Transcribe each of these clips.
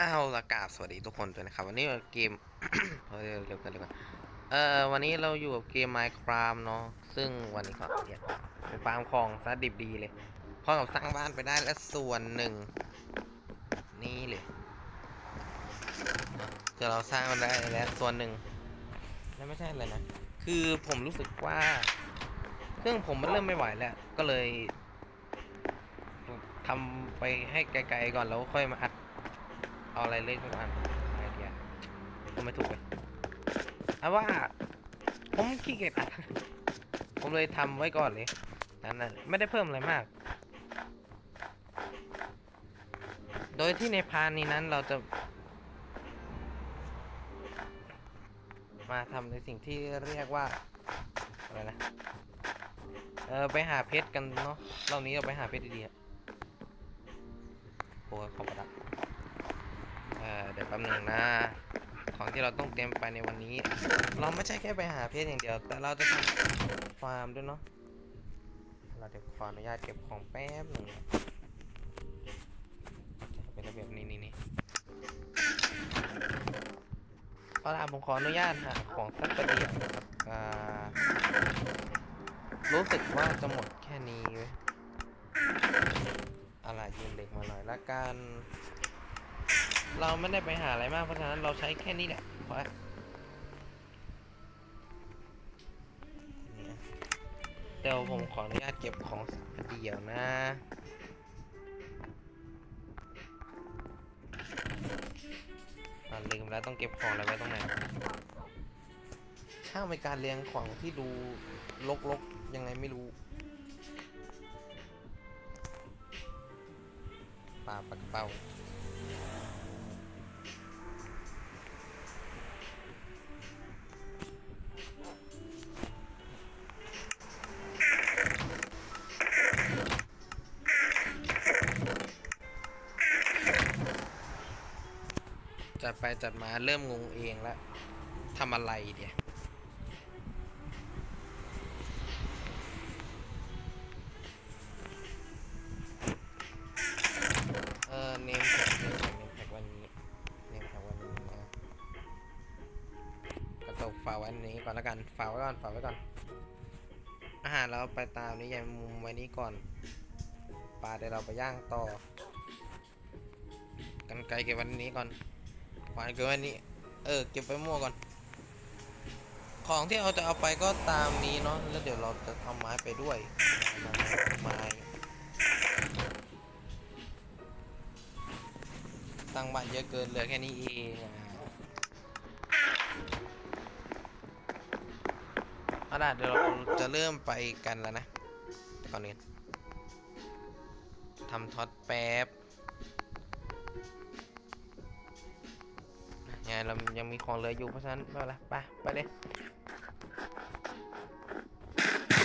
อ้าวละกาบสวัสดีทุกคนด้วยนะครับ วันนี้เราเกมเฮ้ยเร็วกันเร็วกันเอ่อวันนี้เราอยู่กับเกม Minecraft เนาะซึ่งวันนี้ก็เนี่ยไปฟาร์มของซะดิบดีเลยพร้อมกับสร้างบ้านไปได้และส่วนหนึ่ง นี่เลยคือเราสร้างมันได้แล้วส่วนหนึ่งแล้วไม่ใช่อะไรนะ คือผมรู้สึกว่า เครื่องผมมันเริ่มไม่ไหวแล้ว ก็เลยทำไปให้ไกลๆก่อนแล้วค่อยมาอัด เอาอะไรเล่นสักอันไอเดียก็ไม่ถูกเลยเอาว่า ผมขี้เกียจอัดผมเลยทำไว้ก่อนเลยนั่นไม่ได้เพิ่มอะไรมาก โดยที่ในพาร์ทนี้นั้นเราจะ มาทำในสิ่งที่เรียกว่าอะไรนะเออไปหาเพชรกันเนาะรอบนี้เราไปหาเพชรดีๆโอ้ขอบคุณครับ เอ่อเดี๋ยวแป๊บหนึงนะ ของที่เราต้องเตรียมไปในวันนี้ เราไม่ใช่แค่ไปหาเพชรอย่างเดียว แต่เราจะทำฟาร์มด้วยเนาะ เราเดี๋ยวขออนุญาตเก็บของแป๊บหนึ่งเป็นระเบียบนี้นี่นี่เอาล่ะผมขออนุญาตหาของสักประเดี๋ยวนะครับอ่ารู้สึกว่าจะหมดแค่นี้เว้ยอาล่ะยืมเด็กมาหน่อยละกัน เราไม่ได้ไปหาอะไรมากเพราะฉะนั้นเราใช้แค่นี้แหละเพราะเนี่เดี๋ยวผมขออนุญาตเก็บของสักเดียวนะ ลืมแล้วต้องเก็บของอะไรไว้ตรงไหนช่างเป็นการเรียงของที่ดูลกๆ ยังไงไม่รู้ปลาปากระเป้า ไปจัดมาเริ่มงงเองแล้วทำอะไรเดียเออเนมแท็กเนมแท็กเนมแท็กวันนี้ เนมแท็กวันนี้นะกระตกฝาไว้อันนี้ก่อนแล้วกันฝาไว้ก่อนฝาไว้ก่อน อาหารเราไปตามนี้ยายมุมไว้นี้ก่อน ปลาเดี๋ยวเราไปย่างต่อ กันไกลเก็บวันนี้ก่อน ขวานเก็บไว้นี่เออ เก็บไปมั่วก่อน ของที่เราจะเอาไปก็ตามนี้เนาะ แล้วเดี๋ยวเราจะทำไม้ไปด้วย ไม้ ตั้งบ้านเยอะเกินเหลือแค่นี้เองอะเอาล่ะเดี๋ยวเราจะเริ่มไปกันแล้วนะแต่ก่อนอื่นทำท็อตแป๊บ งไงเรายังมีของเหลืออยู่เพราะฉะนั้นไม่เป็นไรไปไปเลย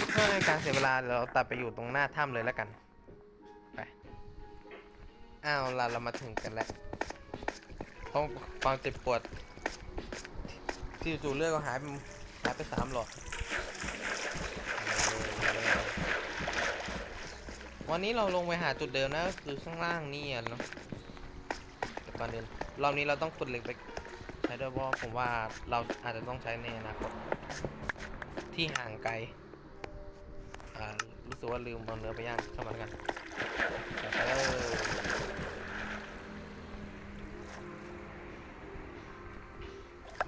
เพื่อในการเสียเวลาเราตัดไปอยู่ตรงหน้าถ้ำเลยแล้วกันไปอ้าวเราเรามาถึงกันแล้วเพราะความเจ็บปวด ที่จู่เลือดก็หายไปหายไปสามหลอดวันนี้เราลงไปหาจุดเดิมนะก็คือข้างล่างนี่อะเนาะแต่ก่อนอื่นรอบนี้เราต้องขุดเหล็กไป ใช้ด้วยเพราะผมว่าเราอาจจะต้องใช้ในอนาคตที่ห่างไกล อ่า รู้สึกว่าลืมเอาเนื้อไปย่างเข้ามาแล้วกันเดี๋ยวไปเลย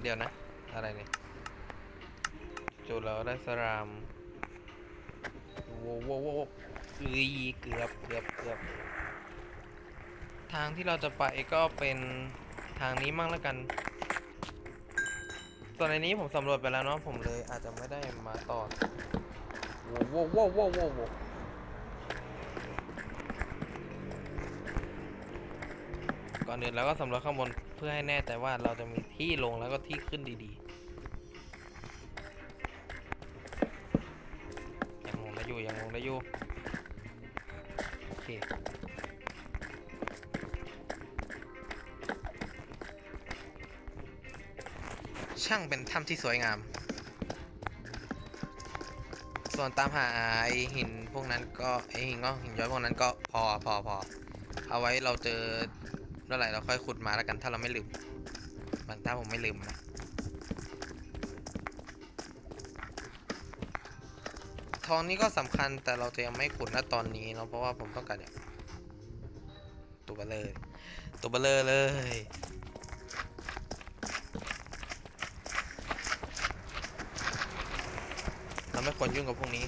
เดี๋ยวนะ อะไรเนี่ยจุดเราได้สรามโว้โว้โว้อ้ยเกือบเกือบเกือบทางที่เราจะไปก็เป็นทางนี้มั่งแล้วกัน ส่วนในนี้ผมสำรวจไปแล้วเนาะผมเลยอาจจะไม่ได้มาต่อโว้วโว้วโว้วโว้วโว้วก่อนอื่นเราก็สำรวจข้างบนเพื่อให้แน่ใจว่าเราจะมีที่ลงแล้วก็ที่ขึ้นดีๆยังลงได้อยู่ยังลงได้อยู่โอเค ช่างเป็นถ้ำที่สวยงาม ส่วนตามหาไอหินพวกนั้นก็ไอหินก็หินย้อยพวกนั้นก็พอพอพอเอาไว้เราเจอเมื่อไหร่เราค่อยขุดมาแล้วกันถ้าเราไม่ลืมมันถ้าผมไม่ลืมนะทองนี้ก็สำคัญแต่เราจะยังไม่ขุดนะตอนนี้เนาะเพราะว่าผมต้องการเนี่ยตัวเบลเลอร์ตัวเบลเลอร์เลย เรา ไม่ควรยุ่งกับพวกนี้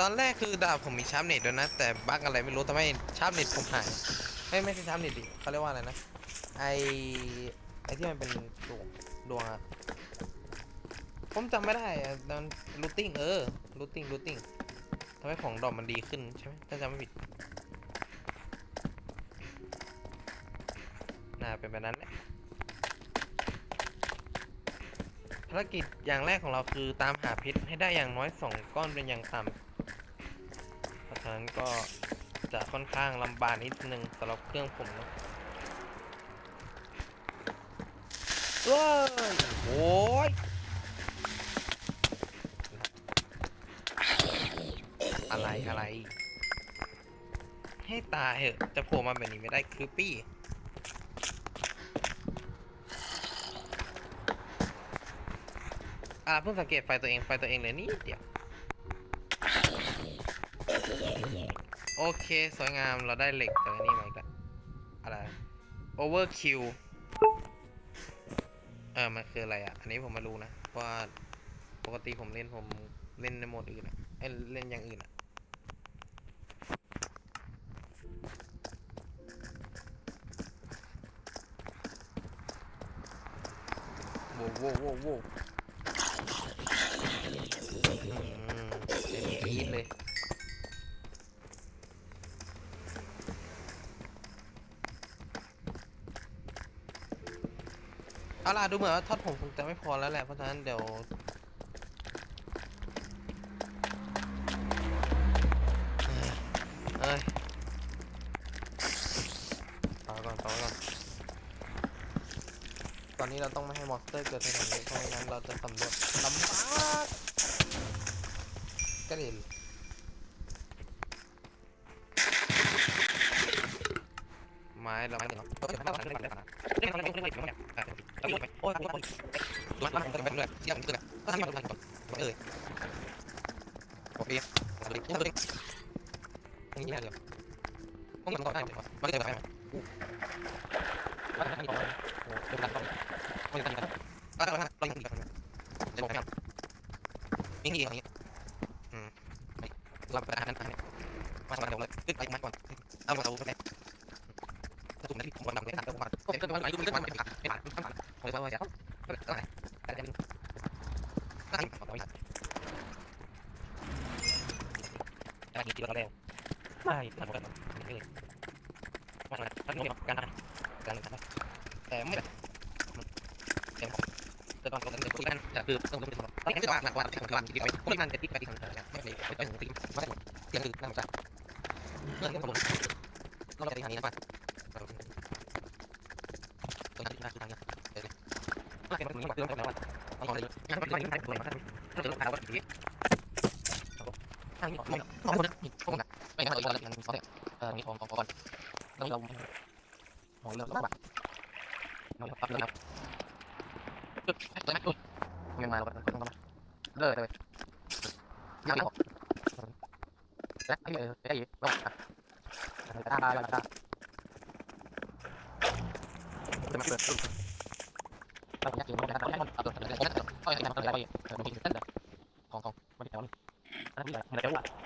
ตอนแรกคือดาบผมมีชาร์ปเน็ตด้วยนะ แต่บั๊กอะไรไม่รู้ทำให้ชาร์ปเน็ตผมหายไม่ไม่ใช่ชาร์ปเน็ตดิเขาเรียกว่าอะไรนะไอไอที่มันเป็นดวงดวงอะผมจำไม่ได้อะตอนรูทติ้งเออรูทติ้งรูทติ้งทำให้ของดอกมันดีขึ้นใช่ไหมถ้าจำไม่ผิดน่าเป็นแบบนั้นแหละ ภารกิจอย่างแรกของเราคือตามหาเพชรให้ได้อย่างน้อยสองก้อนเป็นอย่างต่ำเพราะฉะนั้นก็จะค่อนข้างลำบากนิดนึงสำหรับเครื่องผมเนะเว้ยโอ้ยอะไรอะไร ให้ตายเหอะ จะโผล่มาแบบนี้ไม่ได้คือปี้ อ่าเพิ่งสังเกตไฟตัวเองไฟตัวเองเลยนิดเดียว โอเคสวยงามเราได้เหล็กจากอันนี่มาอีกแล้วอะไร overkill เออมันคืออะไรอะ อันนี้ผมไม่รู้นะว่าปกติผมเล่นผมเล่นในโหมดอื่นอะเล่นอย่างอื่นอะโว้วโว้โว้ เอาล่ะดูเหมือนว่าทอดผมคงจะไม่พอแล้วแหละเพราะฉะนั้นเดี๋ยวเอ้ยต่อก่อนต่อก่อนตอนนี้เราต้องไม่ให้มอนสเตอร์เกิดในตรงนี้เพราะไม่งั้นเราจะสำรวจลำบากกระเด็นไม้เราไม่เห็นหรอกโอ้ยไม่ต้องไม่ต้องไม่ต้องเรื่องอะ ม่ต้องไม่ต้องไม่ต้องโอ้ยโอ้ยโอ้ยดูมันมันเป็นแบบเที่ยวมันคือแบบก็ทำให้มันดูก่อยโอเคสวัสดียังเงนี้ยองยังต่อได้ไหมมับไหนมันไม่ต่อโอ้ยเป็นการต่อไม่ได้กันก็เราเรายังดีกันจะบอกยังยิ่งดีอย่างนี้อืมาไปอาหารนั้นมาสมัครเลยขึ้นไปมาก่อนเอาเราไปถ้าถูกนะที่ผมวางไว้หนักแล้วมาก็เป็นอะไรดูมันก็มันเป็นขาเป็นขาเป็นขาผมจะว่าจะก็อะไรแต่จะเป็นน่าจะต่อไปแต่นี่ที่เราเร็วไม่ทำกันไม่เลยมาทำกันการการแต่ไม่เต็ม จะต้องต้องคุยกันจะคือต้องเป็นตอนนี้ว่าหนักกว่าที่ผมทำที่ไปคนที่มันจะติดไปที่ทำไม่ไม่ไม่ถึงตีไม่ได้เสียงคือนั่งใจเรื่องที่ผมเราจะไปทางนี้นะป่ะตรงนั้คือทางนี้เดี๋ยวน่าจะเป็นเรื่องแบบเรื่องแล้วต้องขอเลยงานเป็นอะไรที่ทำเป็นอะไรถ้าจะถามว่าที่ทางนี้มองมองคนนี้พวกนั้นไม่งั้นเราอีกวันละอย่างนี้เขาเนี่ยเออนี่ของของก่อนแล้วเรามองเรื่องแล้วแบบเราปับเรื่องแล้วจุด เลยไหมจุดยังไงเราต้องทำเลยเลยยังไม่ออกและไอ้เออไอ้เราตาตาตาตาจะมาเปิดเราอยากกินมันนะครับให้มันเอาตัวนั้นเลยก็อยากให้มันอะไรเออมันกินเส้นแบบของของมันแถวนี้อันนี้อะไรมันจะว่าเป็น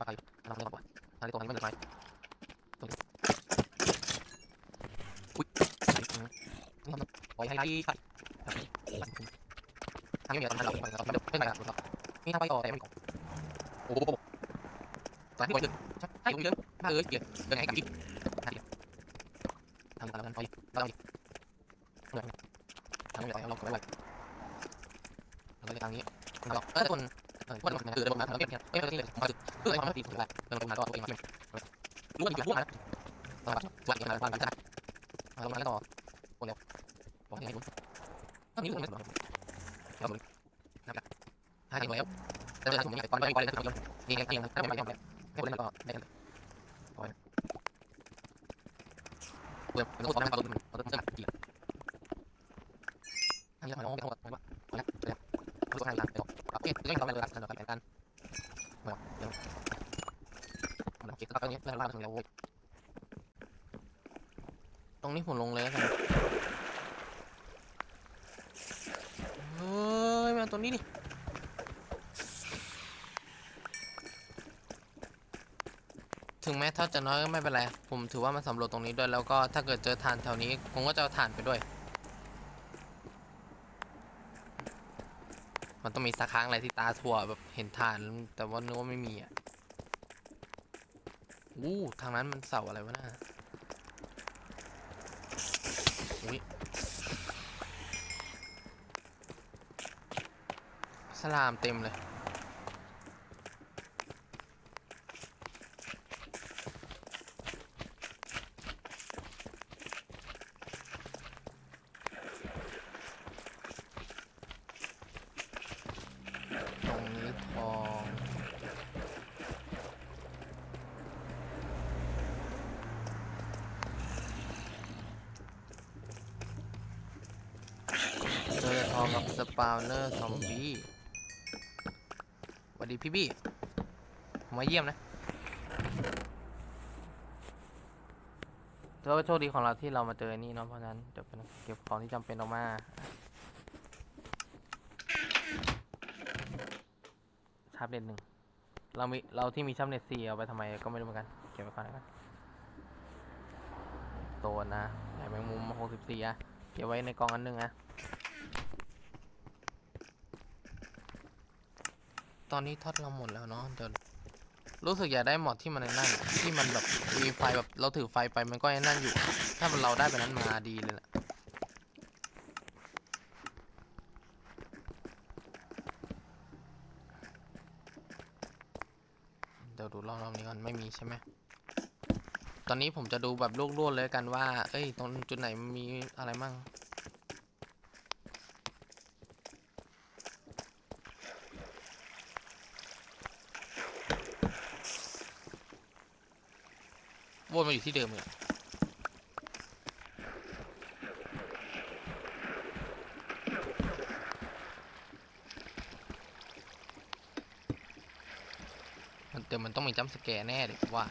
มีทางเราเราไม่ได้ไม่ได้ครับนี่ทางไปต่อแต่ไม่ก่อนอ้โหตอนที่วันเกิดใช่ใช่ผมเยอะมากเลยเกียดเดินไงกับกิ๊กทำตามกันไปเราอีกทำอะไรเราไม่ไหวเราก็เลยทางนี้เราเออคนเออคนมันคือเดินมาเราเก็บเนี่ยเอ้ยนี่เลยมาถึงเพื่อให้ความตีถึงไปเดินมาต่อตัวเองมารู้ว่าดีกว่าพวกนั้นต่อสวัสดีครับบ้านกันได้มาลงมาแล้วต่อโอ้เร็วบอกให้รู้ต้องนี้รู้ไหมเราหมดนะครับห้าทีแล้วแต่ถ้าผมไม่ไปไปไปเลย นะครับนี่ยังยังถ้าไม่ไปยังให้คนนั้นก็ได้กันโอ้ยเว้ยเป็นคนทำให้เราดูมันเราต้องเสนอจริงทำยังไงน้องเป็นคนอะไรวะคนนั้นเลยรู้ว่าอะไรกันโอเคเรื่องเราไปเลยกันเราไปกันมาเดี๋ยวมันคิดตอนนี้เรื่องราถึงแล้วตรงนี้ผมลงเลยแล้วกันเฮ้ยมาตัวนี้ดิ ถึงแม้ถ้าจะน้อยก็ไม่เป็นไร ผมถือว่ามันสำรวจตรงนี้ด้วยแล้วก็ถ้าเกิดเจอฐานแถวนี้ ผมก็จะเอาฐานไปด้วย มันต้องมีสักครั้งอะไรที่ตาถั่วแบบเห็นฐานแต่ว่านึกว่าไม่มีอะอู้ทางนั้นมันเสาอะไรวะน่าอุ้ยสลามเต็มเลย ตรงนี้ทองเจ อทองกับสปาวเนอร์ซอมบี้สวัสดีพี่บี้ มาเยี่ยมนะแล้วาโชคดีของเราที่เรามาเจอนี่เนาะเพราะฉะนั้นเดี๋ยวเป็นเก็บของที่จำเป็นออกมา ชาร์ปเน็ตหนึ่ง เรามีเราที่มีชาร์ปเน็ตสี่เอาไปทำไมก็ไม่รู้เหมือนกัน เก็บไว้ก่อนกันโซนนะใหญ่แมงมุมหกสิบสี่อะเก็บไว้ในกองอันหนึ่งอะ ตอนนี้ทอดเราหมดแล้วเนาะเดี๋ยวรู้สึกอยากได้หมอดที่มันนั่นที่มันแบบมีไฟแบบเราถือไฟไปมันก็ไอ้นั่นอยู่ ถ้ามันเราได้ไปนั้นมาดีเลยแหละเดี๋ยวดูรอบๆนี้ก่อนไม่มีใช่ไหมตอนนี้ผมจะดูแบบลวกๆเลยกันว่า เอ้ย ตรงจุดไหนมันมีอะไรมั่ง วนมาอยู่ที่เดิมเลยมันเดี๋ยวมันต้องมีจัมสแกร์แน่เลยว่า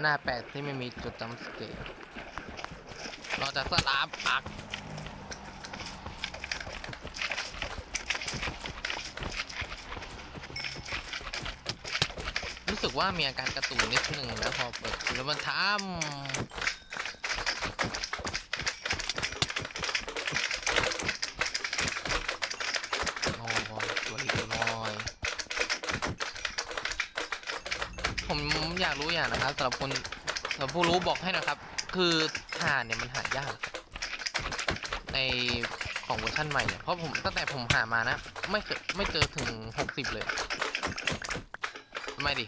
หน้าแปลกที่ไม่มีจุดจัมสแกร์เราจะสลามปัก กว่ามีอาการกระตุกนิดหนึ่งนะพอเปิดแล้วมันทำโอ้โหตัวเล็กตัวนอยผมอยากรู้อย่างนะครับสำหรับคนสำหรับผู้รู้บอกให้นะครับ คือถ่านเนี่ยมันหายาก ในของเวอร์ชันใหม่เนี่ยเพราะผมตั้งแต่ผมหามานะ ไม่เคยไม่เจอถึงหกสิบเลย ไม่ดิ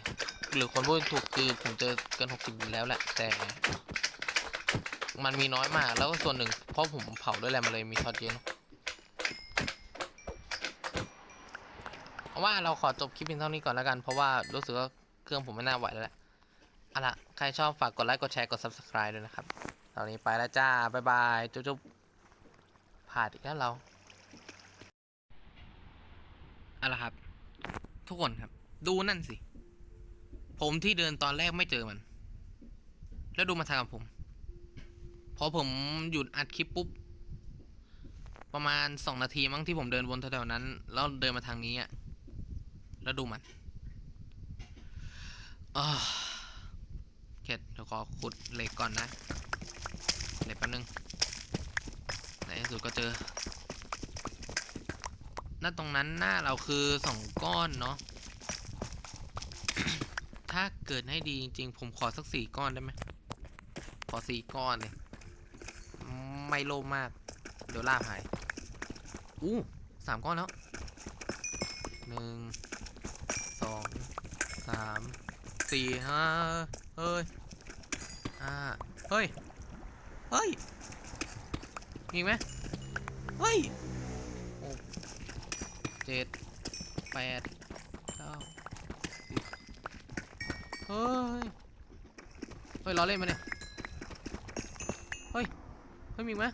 หรือคนพูดถูกคือผมเจอเกินหกสิบแล้วแหละ แต่มันมีน้อยมาก แล้วก็ส่วนหนึ่งเพราะผมเผาด้วยแหละมันเลยมีช็อตเยอะเนอะว่าเราขอจบคลิปเพียงเท่านี้ก่อนแล้วกัน เพราะว่ารู้สึกว่าเครื่องผมไม่น่าไหวแล้วแหละเอาล่ะ ใครชอบฝากกดไลค์ กดแชร์ กด subscribe ด้วยนะครับ ตอนนี้ไปแล้วจ้า บ๊ายบาย จุ๊บๆผ่านอีกแล้วเราเอาล่ะครับ ทุกคนครับ ดูนั่นสิ ผมที่เดินตอนแรกไม่เจอมัน แล้วดูมาทางกับผม พอผมหยุดอัดคลิปปุ๊บ ประมาณสองนาทีมั้งที่ผมเดินวนแถวๆนั้น แล้วเดินมาทางนี้อะ แล้วดูมันอาเข็ดเดี๋ยวขอขุดเหล็กก่อนนะเหล็กแป๊บนึงในที่สุดก็เจอนั่นตรงนั้นหน้าเราคือสองก้อนเนาะ ถ้าเกิดให้ดีจริงๆ ผมขอสักสี่ก้อนได้ไหม ขอสี่ก้อนเลย ไม่โลภมาก เดี๋ยวลาหาย อู้สามก้อนแล้ว หนึ่ง สอง สาม สี่ห้าเฮ้ยห้าเฮ้ย เฮ้ยมีไหมเฮ้ยหกเจ็ดแปดเก้าสิบเฮ้ย เฮ้ยล้อเล่นมาเนี่ย เฮ้ย เฮ้ยมีไหม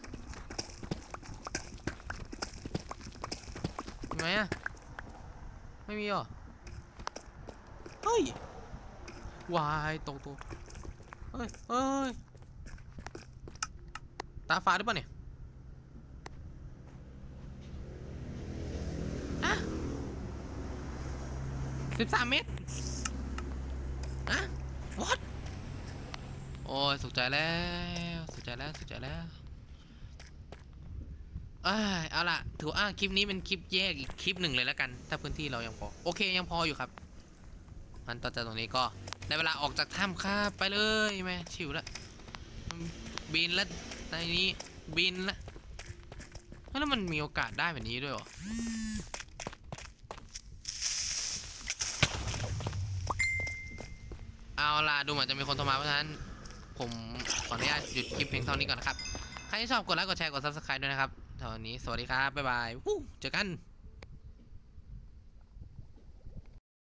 มีไหมอะไม่มีหรอ เฮ้ย วายตกตัว เฮ้ยเฮ้ย ตาฟ้าหรือเปล่าเนี่ยอะสิบสามเมตรอะ what โอ้ ยสุขใจแล้วสุขใจแล้วสุขใจแล้วเอ้าล่ะ ถือว่าคลิปนี้เป็นคลิปแยกอีกคลิปหนึ่งเลยแล้วกัน ถ้าพื้นที่เรายังพอ โอเคยังพออยู่ครับมันต่อจากตรงนี้ก็ได้เวลาออกจากถ้ำครับไปเลยแม่ชิวล้วอืมบินล้วในนี้บินล้วเฮ้ยแล้วมันมีโอกาสได้แบบนี้ด้วยหรอเอาล่ะดูเหมือนจะมีคนโทรมาเพราะฉะนั้น ผมขออนุญาตหยุดคลิปเพียงเท่านี้ก่อนนะครับ ใครที่ชอบกดไลค์กดแชร์กด subscribe ด้วยนะครับเท่านี้สวัสดีครับ บ๊ายบายเจอกัน